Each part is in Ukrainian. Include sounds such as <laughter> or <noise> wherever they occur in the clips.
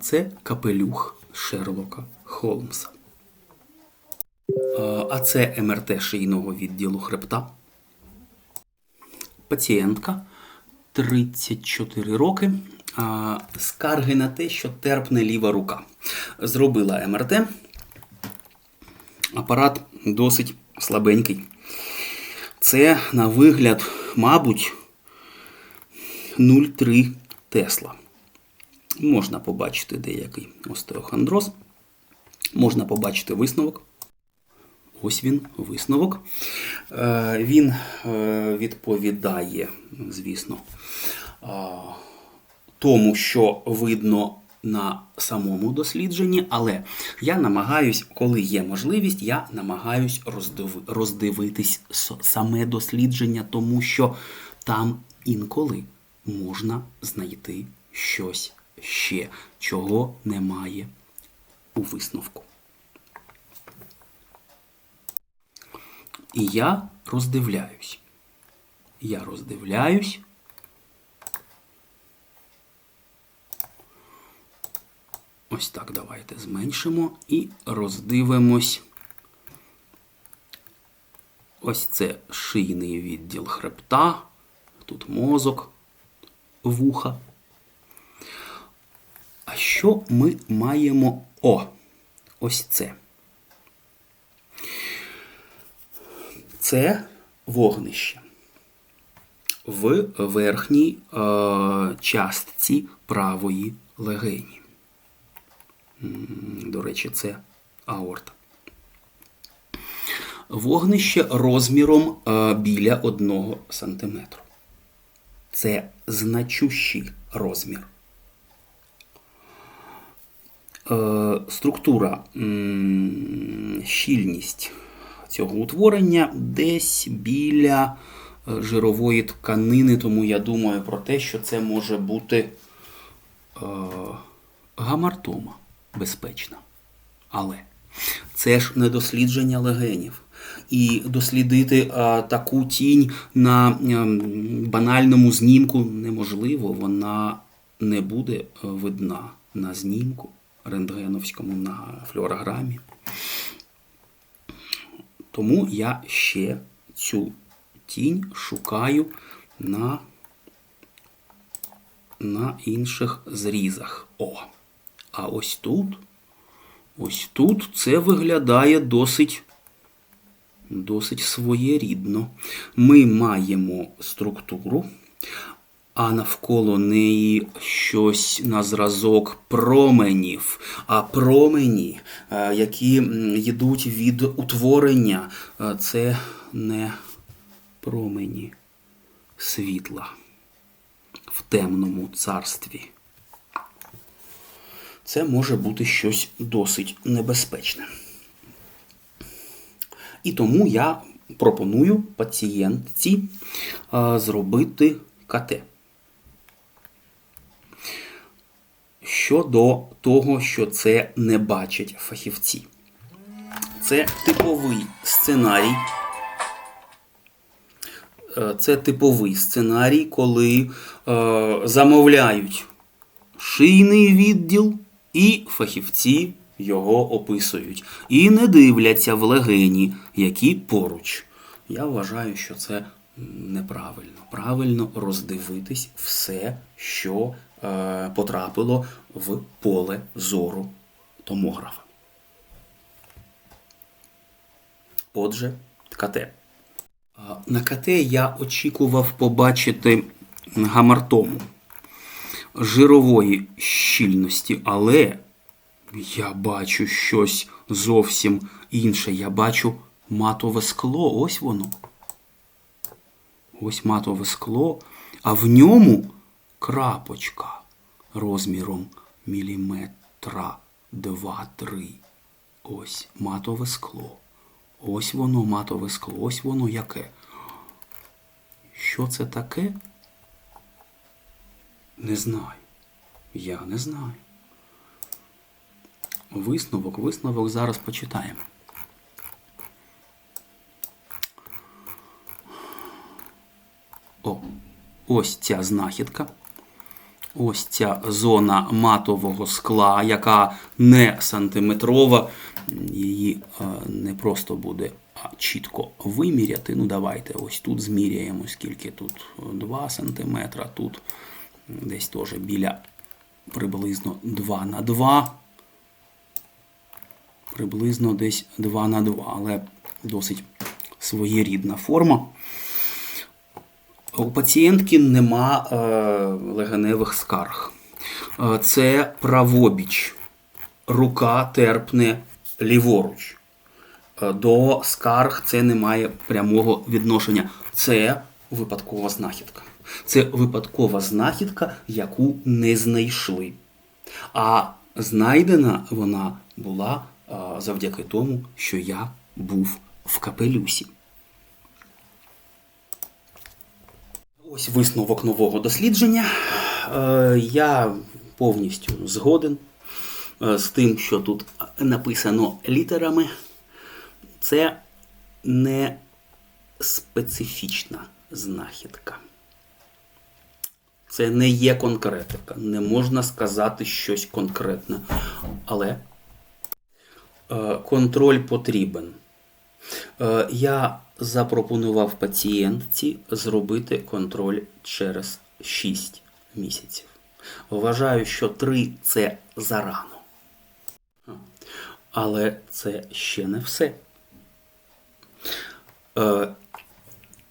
це капелюх Шерлока Холмса. А це МРТ шийного відділу хребта. Пацієнтка 34 роки. Скарги на те, що терпне ліва рука. Зробила МРТ. Апарат досить слабенький. Це на вигляд, мабуть, 0,3 Тесла. Можна побачити деякий остеохондроз. Можна побачити висновок. Ось він, висновок. Е, Він е, відповідає, звісно, тому, що видно на самому дослідженні, але я намагаюсь, коли є можливість, я намагаюсь роздиви- роздивитись саме дослідження, тому що там інколи можна знайти щось ще, чого немає у висновку. І я роздивляюсь. Я роздивляюсь. Ось так давайте зменшимо і роздивимось. Ось це шийний відділ хребта, тут мозок, вуха. Що ми маємо? О, ось це. Це вогнище в верхній е, частці правої легені. До речі, це аорта. Вогнище розміром е, біля 1 см. Це значущий розмір. Е, структура, щільність цього утворення десь біля е, жирової тканини, тому я думаю про те, що це може бути е, гамартома безпечна. Але це ж не дослідження легенів. І дослідити е, таку тінь на е, банальному знімку неможливо, вона не буде видна на знімку рентгеновському на флюорограмі. Тому я ще цю тінь шукаю на, на інших зрізах. О! А ось тут, ось тут це виглядає досить, досить своєрідно. Ми маємо структуру, а навколо неї щось на зразок променів. А промені, е, які йдуть від утворення, е, це не промені світла в темному царстві. Це може бути щось досить небезпечне. І тому я пропоную пацієнтці е, зробити КТ. Щодо того, що це не бачать фахівці. Це типовий сценарій. Е, Це типовий сценарій, коли е, замовляють шийний відділ, і фахівці його описують. І не дивляться в легені, які поруч. Я вважаю, що це неправильно. Правильно роздивитись все, що потрапило в поле зору томографа. Отже, КТ. На КТ я очікував побачити гамартому жирової щільності, але я бачу щось зовсім інше. Я бачу матове скло. Ось воно. Ось матове скло, а в ньому крапочка розміром міліметра 2-3. Ось матове скло. Ось воно матове скло. Ось воно яке. Що це таке? Не знаю. Я не знаю. Висновок, висновок зараз почитаємо. О, ось ця знахідка. Ось ця зона матового скла, яка не сантиметрова, її е, не просто буде чітко виміряти. Ну, давайте ось тут зміряємо, скільки тут 2 см, тут десь теж біля приблизно 2 на 2. Приблизно десь 2 на 2, але досить своєрідна форма. У пацієнтки нема е, легеневих скарг. Е, це правобіч. Рука терпне ліворуч. Е, До скарг це не має прямого відношення. Це випадкова знахідка. Це випадкова знахідка, яку не знайшли. А знайдена вона була завдяки тому, що я був в капелюсі. Ось висновок нового дослідження. Е, Я повністю згоден е, з тим, що тут написано літерами. Це не специфічна знахідка. Це не є конкретика. Не можна сказати щось конкретне. Але е, контроль потрібен. Е, Я запропонував пацієнтці зробити контроль через 6 місяців. Вважаю, що 3 це зарано. Але це ще не все. Е,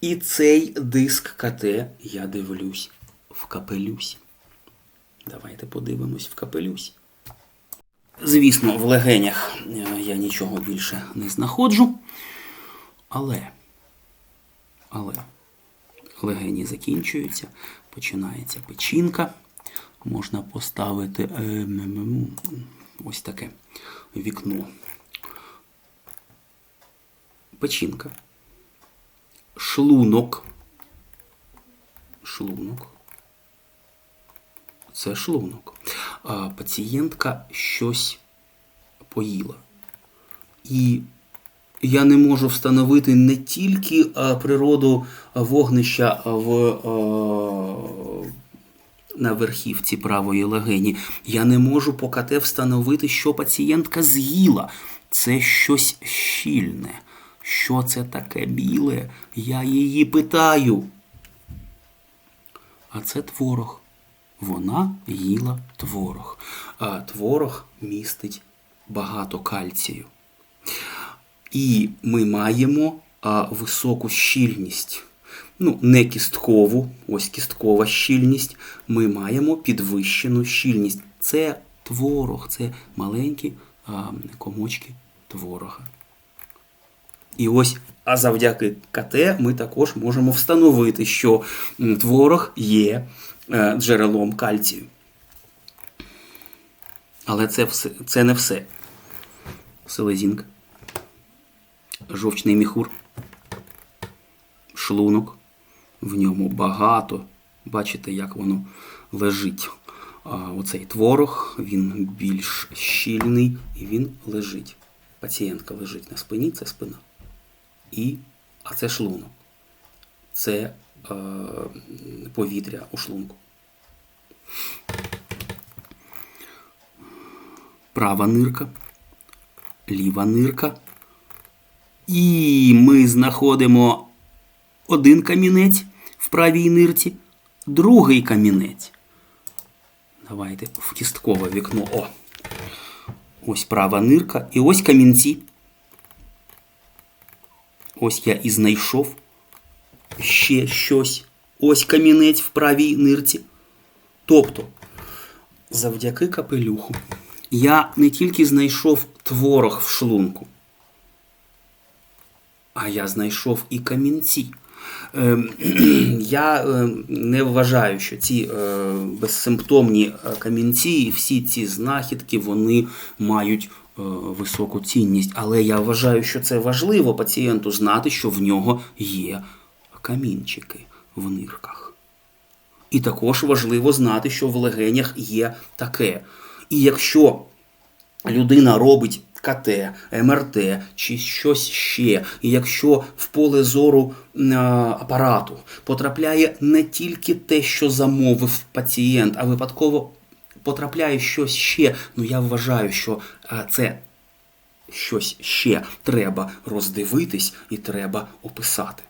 І цей диск КТ я дивлюсь в капелюсі. Давайте подивимось в капелюсі. Звісно, в легенях е, я нічого більше не знаходжу. Але, але легені закінчуються, починається печінка. Можна поставити е, ось таке вікно. Печінка. Шлунок. Шлунок. Це шлунок. А пацієнтка щось поїла. І я не можу встановити не тільки природу вогнища в, на верхівці правої легені. Я не можу по КТ встановити, що пацієнтка з'їла. Це щось щільне. Що це таке біле? Я її питаю. А це творог. Вона їла творог. А творог містить багато кальцію. І ми маємо а, високу щільність. Ну, не кісткову, ось кісткова щільність. Ми маємо підвищену щільність. Це творог, це маленькі а, комочки творога. І ось, а завдяки КТ ми також можемо встановити, що творог є джерелом кальцію. Але це, все, це не все. Селезінка жовчний міхур, шлунок. В ньому багато. Бачите, як воно лежить. Оцей творог, він більш щільний і він лежить. Пацієнтка лежить на спині, це спина. І, А це шлунок. Це е, повітря у шлунку. Права нирка, ліва нирка. І ми знаходимо один камінець в правій нирці, другий камінець. Давайте в кісткове вікно. О! Ось права нирка. І ось камінці. Ось я і знайшов ще щось. Ось камінець в правій нирці. Тобто, завдяки капелюху, я не тільки знайшов творог в шлунку. А я знайшов і камінці. Ем, <clears throat> Я е, не вважаю, що ці е, безсимптомні е, камінці і всі ці знахідки вони мають високу цінність. Але я вважаю, що це важливо пацієнту знати, що в нього є камінчики в нирках. І також важливо знати, що в легенях є таке. І якщо людина робить КТ, МРТ чи щось ще. І якщо в поле зору апарату потрапляє не тільки те, що замовив пацієнт, а випадково потрапляє щось ще, ну я вважаю, що це щось ще треба роздивитись і треба описати.